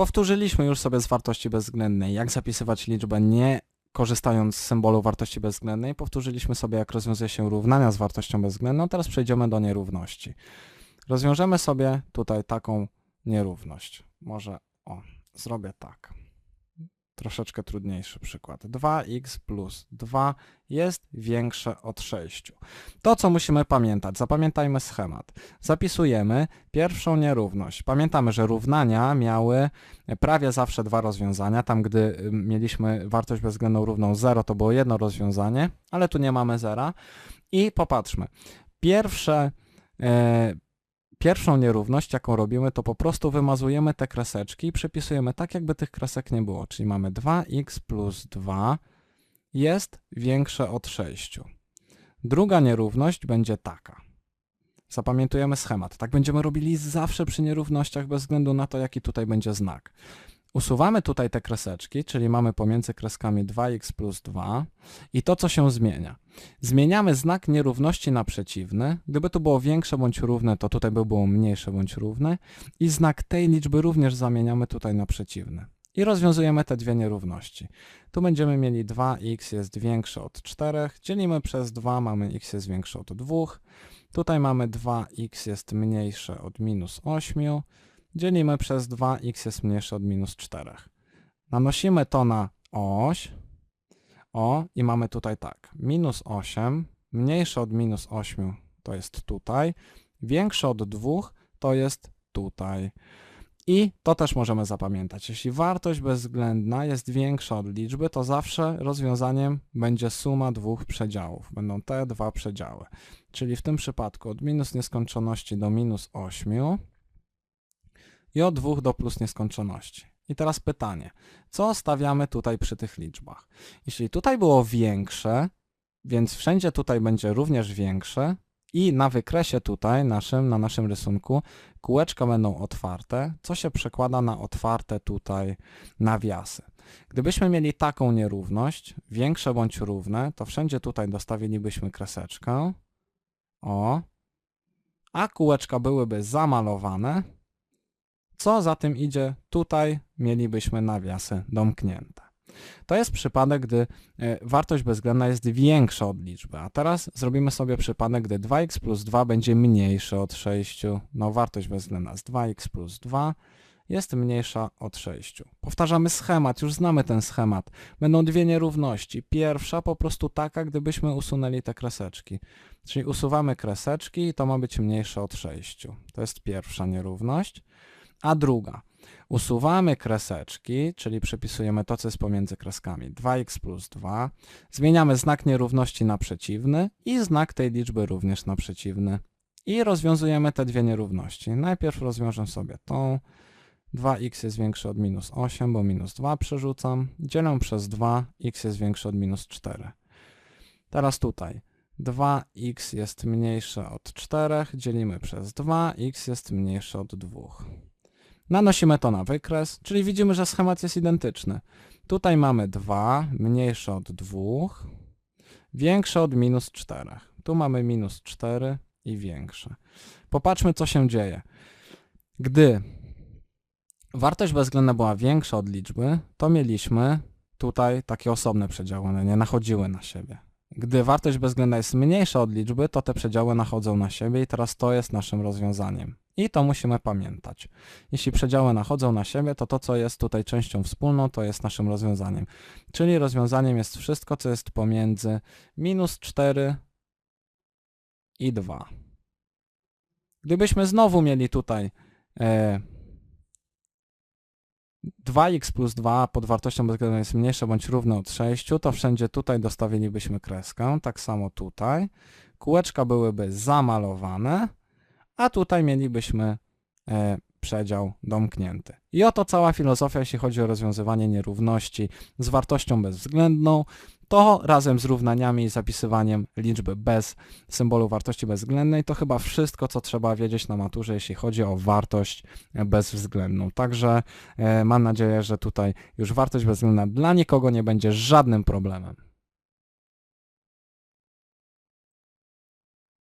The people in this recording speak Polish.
Powtórzyliśmy już sobie z wartości bezwzględnej, jak zapisywać liczbę nie korzystając z symbolu wartości bezwzględnej. Powtórzyliśmy sobie, jak rozwiązuje się równania z wartością bezwzględną. Teraz przejdziemy do nierówności. Rozwiążemy sobie tutaj taką nierówność. Może, o, zrobię tak. Troszeczkę trudniejszy przykład. 2x plus 2 jest większe od 6. To, co musimy pamiętać, zapamiętajmy schemat. Zapisujemy pierwszą nierówność. Pamiętamy, że równania miały prawie zawsze dwa rozwiązania. Tam, gdy mieliśmy wartość bezwzględną równą 0, to było jedno rozwiązanie, ale tu nie mamy zera. I popatrzmy. Pierwsze, e, pierwszą nierówność, jaką robimy, to po prostu wymazujemy te kreseczki i przepisujemy tak, jakby tych kresek nie było. Czyli mamy 2x plus 2 jest większe od 6. Druga nierówność będzie taka. Zapamiętujemy schemat. Tak będziemy robili zawsze przy nierównościach bez względu na to, jaki tutaj będzie znak. Usuwamy tutaj te kreseczki, czyli mamy pomiędzy kreskami 2x plus 2 i to, co się zmienia. Zmieniamy znak nierówności na przeciwny. Gdyby to było większe bądź równe, to tutaj by było mniejsze bądź równe i znak tej liczby również zamieniamy tutaj na przeciwny. I rozwiązujemy te dwie nierówności. Tu będziemy mieli 2x jest większe od 4, dzielimy przez 2, mamy x jest większe od 2. Tutaj mamy 2x jest mniejsze od minus 8, dzielimy przez 2, x jest mniejsze od minus 4. Nanosimy to na oś, o, i mamy tutaj tak, minus 8, mniejsze od minus 8 to jest tutaj, większe od 2 to jest tutaj. I to też możemy zapamiętać. Jeśli wartość bezwzględna jest większa od liczby, to zawsze rozwiązaniem będzie suma dwóch przedziałów. Będą te dwa przedziały. Czyli w tym przypadku od minus nieskończoności do minus 8 i od 2 do plus nieskończoności. I teraz pytanie, co stawiamy tutaj przy tych liczbach? Jeśli tutaj było większe, więc wszędzie tutaj będzie również większe i na wykresie tutaj naszym, na naszym rysunku kółeczka będą otwarte, co się przekłada na otwarte tutaj nawiasy. Gdybyśmy mieli taką nierówność, większe bądź równe, to wszędzie tutaj dostawilibyśmy kreseczkę, o, a kółeczka byłyby zamalowane, co za tym idzie, tutaj mielibyśmy nawiasy domknięte. To jest przypadek, gdy e, wartość bezwzględna jest większa od liczby. A teraz zrobimy sobie przypadek, gdy 2x plus 2 będzie mniejsze od 6. No wartość bezwzględna z 2x plus 2 jest mniejsza od 6. Powtarzamy schemat, już znamy ten schemat. Będą dwie nierówności. Pierwsza po prostu taka, gdybyśmy usunęli te kreseczki. Czyli usuwamy kreseczki i to ma być mniejsze od 6. To jest pierwsza nierówność. A druga, usuwamy kreseczki, czyli przepisujemy to, co jest pomiędzy kreskami. 2x plus 2. Zmieniamy znak nierówności na przeciwny i znak tej liczby również na przeciwny. I rozwiązujemy te dwie nierówności. Najpierw rozwiążę sobie tą. 2x jest większe od minus 8, bo minus 2 przerzucam. Dzielę przez 2, x jest większe od minus 4. Teraz tutaj. 2x jest mniejsze od 4, dzielimy przez 2, x jest mniejsze od 2. Nanosimy to na wykres, czyli widzimy, że schemat jest identyczny. Tutaj mamy 2, mniejsze od 2, większe od minus 4. Tu mamy minus 4 i większe. Popatrzmy, co się dzieje. Gdy wartość bezwzględna była większa od liczby, to mieliśmy tutaj takie osobne przedziały, one nie nachodziły na siebie. Gdy wartość bezwzględna jest mniejsza od liczby, to te przedziały nachodzą na siebie i teraz to jest naszym rozwiązaniem. I to musimy pamiętać. Jeśli przedziały nachodzą na siebie, to to, co jest tutaj częścią wspólną, to jest naszym rozwiązaniem. Czyli rozwiązaniem jest wszystko, co jest pomiędzy minus 4 i 2. Gdybyśmy znowu mieli tutaj e, 2x plus 2 pod wartością bezwzględną jest mniejsze bądź równe od 6, to wszędzie tutaj dostawilibyśmy kreskę, tak samo tutaj. Kółeczka byłyby zamalowane, a tutaj mielibyśmy e, przedział domknięty. I oto cała filozofia, jeśli chodzi o rozwiązywanie nierówności z wartością bezwzględną, to razem z równaniami i zapisywaniem liczby bez symbolu wartości bezwzględnej, to chyba wszystko, co trzeba wiedzieć na maturze, jeśli chodzi o wartość bezwzględną. Także e, mam nadzieję, że tutaj już wartość bezwzględna dla nikogo nie będzie żadnym problemem.